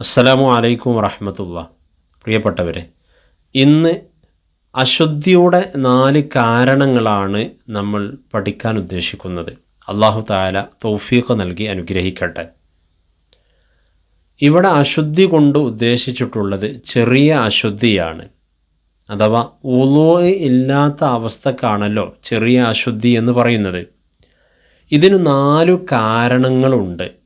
അസ്സലാമു അലൈക്കും വറഹമത്തുള്ള. പ്രിയപ്പെട്ടവരെ ഇന്ന് അശുദ്ധിയുടെ നാല് കാരണങ്ങളാണ് നമ്മൾ പഠിക്കാൻ ഉദ്ദേശിക്കുന്നത്. അള്ളാഹു താല തൗഫീഖ് നൽകി അനുഗ്രഹിക്കട്ടെ. ഇവിടെ അശുദ്ധി കൊണ്ട് ഉദ്ദേശിച്ചിട്ടുള്ളത് ചെറിയ അശുദ്ധിയാണ്. അഥവാ ഉളോ ഇല്ലാത്ത അവസ്ഥക്കാണല്ലോ ചെറിയ അശുദ്ധി എന്ന് പറയുന്നത്. ഇതിന് നാലു കാരണങ്ങളുണ്ട്.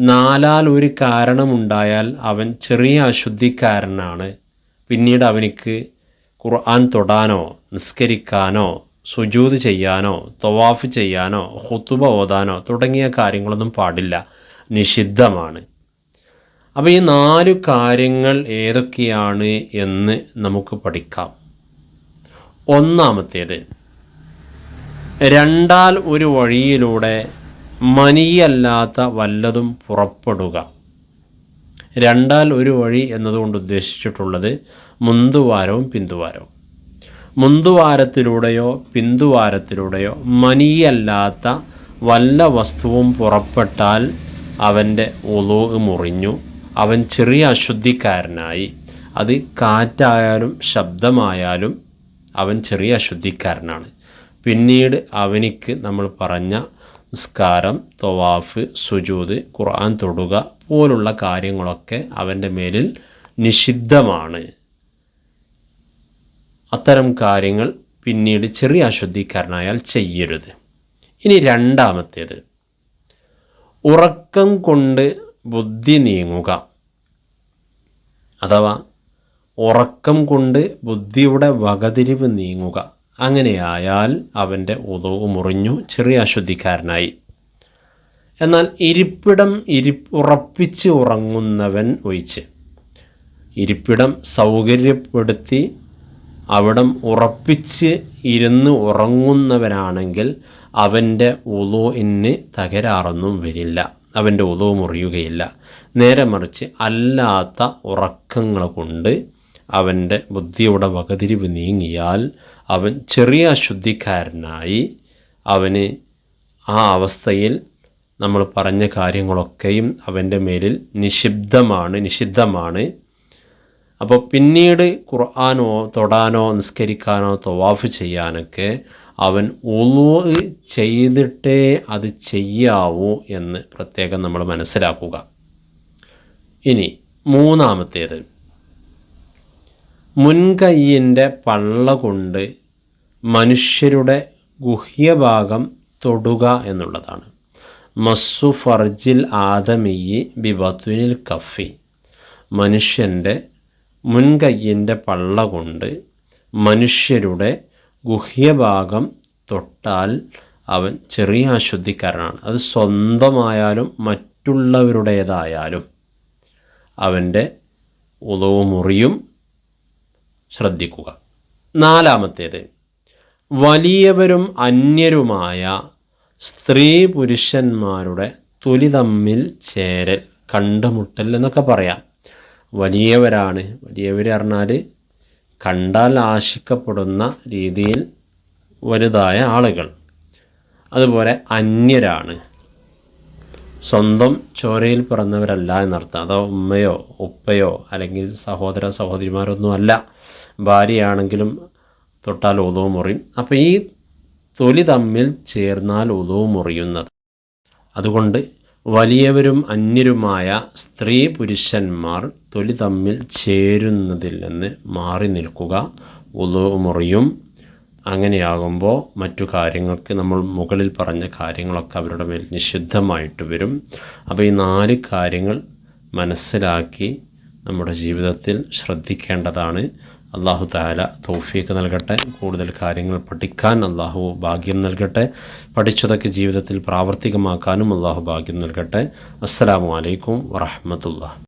നാലാൽ ഒരു കാരണമുണ്ടായാൽ അവൻ ചെറിയ അശുദ്ധിക്കാരനാണ്. പിന്നീട് അവനിക്ക് ഖുർആൻ തൊടാനോ നിസ്കരിക്കാനോ സുജൂത് ചെയ്യാനോ തവാഫ് ചെയ്യാനോ ഹുത്തുബ ഓതാനോ തുടങ്ങിയ കാര്യങ്ങളൊന്നും പാടില്ല. നിഷിദ്ധമാണ്. അപ്പോൾ ഈ നാല് കാര്യങ്ങൾ ഏതൊക്കെയാണ് എന്ന് നമുക്ക് പഠിക്കാം. ഒന്നാമത്തേത് രണ്ടാൽ ഒരു വഴിയിലൂടെ മനിയല്ലാത്ത വല്ലതും പുറപ്പെടുക. രണ്ടാൽ ഒരു വഴി എന്നതുകൊണ്ട് ഉദ്ദേശിച്ചിട്ടുള്ളത് മുന്തുവാരവും പിന്തുവാരവും. മുന്തുവാരത്തിലൂടെയോ പിന്തുവാരത്തിലൂടെയോ മനിയല്ലാത്ത വല്ല വസ്തുവും പുറപ്പെട്ടാൽ അവന്റെ ഉളു മുറിഞ്ഞു. അവൻ ചെറിയ അശുദ്ധിക്കാരനായി. അത് കാറ്റായാലും ശബ്ദമായാലും അവൻ ചെറിയ അശുദ്ധിക്കാരനാണ്. പിന്നീട് അവനിക്ക് നമ്മൾ പറഞ്ഞ നിസ്കാരം തൊവാഫ് സുജൂത് ഖുർആൻ തൊടുക പോലുള്ള കാര്യങ്ങളൊക്കെ അവന്റെ മേലിൽ നിഷിദ്ധമാണ്. അത്തരം കാര്യങ്ങൾ പിന്നീട് ചെറിയ അശുദ്ധിക്കാരനായാൽ ചെയ്യരുത്. ഇനി രണ്ടാമത്തേത്. ഉറക്കം കൊണ്ട് ബുദ്ധി നീങ്ങുക. അഥവാ ഉറക്കം കൊണ്ട് ബുദ്ധിയുടെ വകതിരിവ് നീങ്ങുക. അങ്ങനെയായാൽ അവന്റെ ഉതവ് മുറിഞ്ഞു ചെറിയ അശുദ്ധിക്കാരനായി. എന്നാൽ ഇരിപ്പിടം ഇരി ഉറപ്പിച്ച് ഉറങ്ങുന്നവൻ ഒഴിച്ച്. ഇരിപ്പിടം സൗകര്യപ്പെടുത്തി അവിടം ഉറപ്പിച്ച് ഇരുന്ന് ഉറങ്ങുന്നവനാണെങ്കിൽ അവന്റെ ഉളുവിന് തകരാറൊന്നും വരില്ല. അവന്റെ ഉളവ് മുറിയുകയില്ല. നേരെ മറിച്ച് അല്ലാത്ത ഉറക്കങ്ങൾ കൊണ്ട് അവന്റെ ബുദ്ധിയുടെ വകതിരിവ് നീങ്ങിയാൽ അവൻ ചെറിയ അശുദ്ധിക്കാരനായി അവന് ആ അവസ്ഥയിൽ നമ്മൾ പറഞ്ഞ കാര്യങ്ങളൊക്കെയും അവന്റെ മേലിൽ നിഷിബ്ധമാണ് നിഷിദ്ധമാണ്. അപ്പോൾ പിന്നീട് ഖുർആാനോ തൊടാനോ നിസ്കരിക്കാനോ തവാഫ് ചെയ്യാനൊക്കെ അവൻ ഉളു ചെയ്തിട്ടേ അത് ചെയ്യാവൂ എന്ന് പ്രത്യേകം നമ്മൾ മനസ്സിലാക്കുക. ഇനി മൂന്നാമത്തേത്. മുൻകൈയിന്റെ പള്ള കൊണ്ട് മനുഷ്യരുടെ ഗുഹ്യഭാഗം തൊടുക എന്നുള്ളതാണ്. മസ്സു ഫർജിൽ ആദമിയി ബിബത്തുനിൽ കഫി. മനുഷ്യന്റെ മുൻകൈയിന്റെ പള്ള കൊണ്ട് മനുഷ്യരുടെ ഗുഹ്യഭാഗം തൊട്ടാൽ അവൻ ചെറിയ അശുദ്ധിക്കാരനാണ്. അത് സ്വന്തമായാലും മറ്റുള്ളവരുടേതായാലും അവന്റെ ഉദവ് മുറിയും ശ്രദ്ധിക്കുക. നാലാമത്തേത് വലിയവരും അന്യരുമായ സ്ത്രീ പുരുഷന്മാരുടെ തൊലി തമ്മിൽ ചേരൽ കണ്ടുമുട്ടൽ എന്നൊക്കെ പറയാം. വലിയവരാണ്. വലിയവർ പറഞ്ഞാൽ കണ്ടാൽ ആശിക്കപ്പെടുന്ന രീതിയിൽ വലുതായ ആളുകൾ. അതുപോലെ അന്യരാണ്. സ്വന്തം ചോരയിൽ പിറന്നവരല്ല എന്നർത്ഥം. അതോ ഉമ്മയോ ഉപ്പയോ അല്ലെങ്കിൽ സഹോദര സഹോദരിമാരൊന്നും അല്ല ഭാര്യയാണെങ്കിലും തൊട്ടാൽ ഉതവ് മുറിയും. അപ്പോൾ ഈ തൊലി തമ്മിൽ ചേർന്നാൽ ഉതവ് മുറിയുന്നത്. അതുകൊണ്ട് വലിയവരും അന്യരുമായ സ്ത്രീ പുരുഷന്മാർ തൊലി തമ്മിൽ ചേരുന്നതിൽ നിന്ന് മാറി നിൽക്കുക. ഉതവ് മുറിയും. അങ്ങനെയാകുമ്പോൾ മറ്റു കാര്യങ്ങൾക്ക് നമ്മൾ മുകളിൽ പറഞ്ഞ കാര്യങ്ങളൊക്കെ അവരുടെ മേൽ നിഷിദ്ധമായിട്ട് വരും. അപ്പോൾ ഈ നാല് കാര്യങ്ങൾ മനസ്സിലാക്കി നമ്മുടെ ജീവിതത്തിൽ ശ്രദ്ധിക്കേണ്ടതാണ്. അള്ളാഹു താല തൗഫീക്ക് നൽകട്ടെ. കൂടുതൽ കാര്യങ്ങൾ പഠിക്കാൻ അള്ളാഹു ഭാഗ്യം നൽകട്ടെ. പഠിച്ചതൊക്കെ ജീവിതത്തിൽ പ്രാവർത്തികമാക്കാനും അള്ളാഹു ഭാഗ്യം നൽകട്ടെ. അസ്സാം വലൈക്കും വറഹമത്തുള്ള